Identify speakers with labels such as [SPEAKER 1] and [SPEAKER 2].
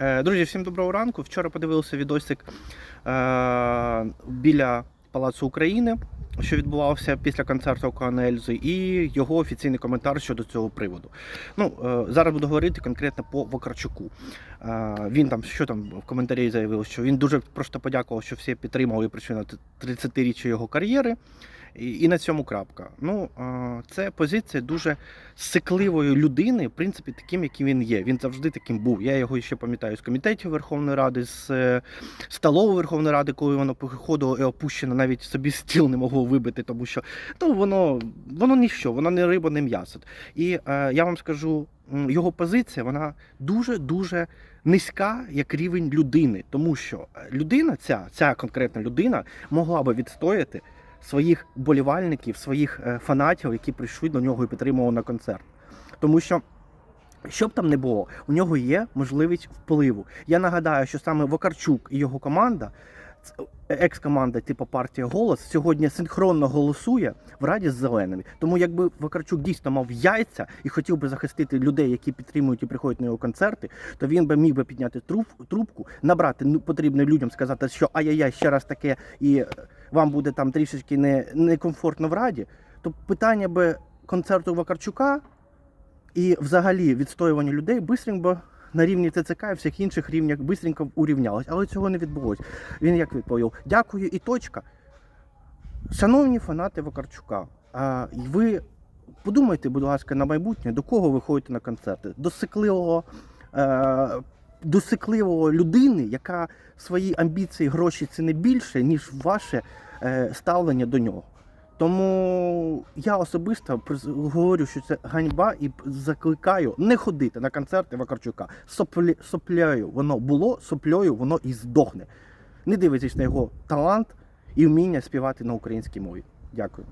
[SPEAKER 1] Е, Друзі, всім доброго ранку. Вчора подивився відосик е, біля Палацу України, що відбувався після концерту Океана Ельзи, і його офіційний коментар щодо цього приводу. Ну, е, зараз буду говорити конкретно по Вакарчуку. Він там, що там в коментарі заявив, що він дуже просто подякував, що всі підтримали і прийшли на 30-річчя його кар'єри. І, на цьому крапка. Ну, це позиція дуже сикливої людини, в принципі, таким, яким він є. Він завжди таким був. Я його ще пам'ятаю з комітетів Верховної Ради, з е, столової Верховної Ради, коли воно приходило і опущено, навіть собі стіл не могло вибити, тому що ну, воно, воно ніщо, воно не риба, не м'ясо. І е, я вам скажу, його позиція вона дуже-дуже низька як рівень людини, тому що е, людина, ця, ця конкретна людина, могла би відстояти своїх болівальників, своїх е, фанатів, які прийшли до нього і підтримували на концерт. Тому що. Що б там не було, у нього є можливість впливу. Я нагадаю, що саме Вакарчук і його команда, екс-команда, типу партія Голос, сьогодні синхронно голосує в Раді з зеленими. Тому якби Вакарчук дійсно мав яйця і хотів би захистити людей, які підтримують і приходять на його концерти, то він би міг би підняти труб- трубку, набрати ну, потрібно людям, сказати, що ай-яй-яй, ще раз таке, і е, вам буде там трішечки не, некомфортно в раді. То питання би концерту Вакарчука і взагалі відстоювання людей бистренько на рівні ТЦК і всіх інших рівнях бистренько урівнялось. Але цього не відбулося. Він як відповів: дякую і точка. Шановні фанати Вакарчука, ви подумайте, будь ласка, на майбутнє, до кого ви ходите на концерти? До сикливого, до сикливого людини, яка свої амбіції, гроші це не більше, ніж ваше е, ставлення до нього. Тому я особисто говорю, що це ганьба і закликаю не ходити на концерти Вакарчука. Соплі, сопляю воно було, соплею воно і здохне. Не дивитесь на його талант і вміння співати на українській мові. Дякую.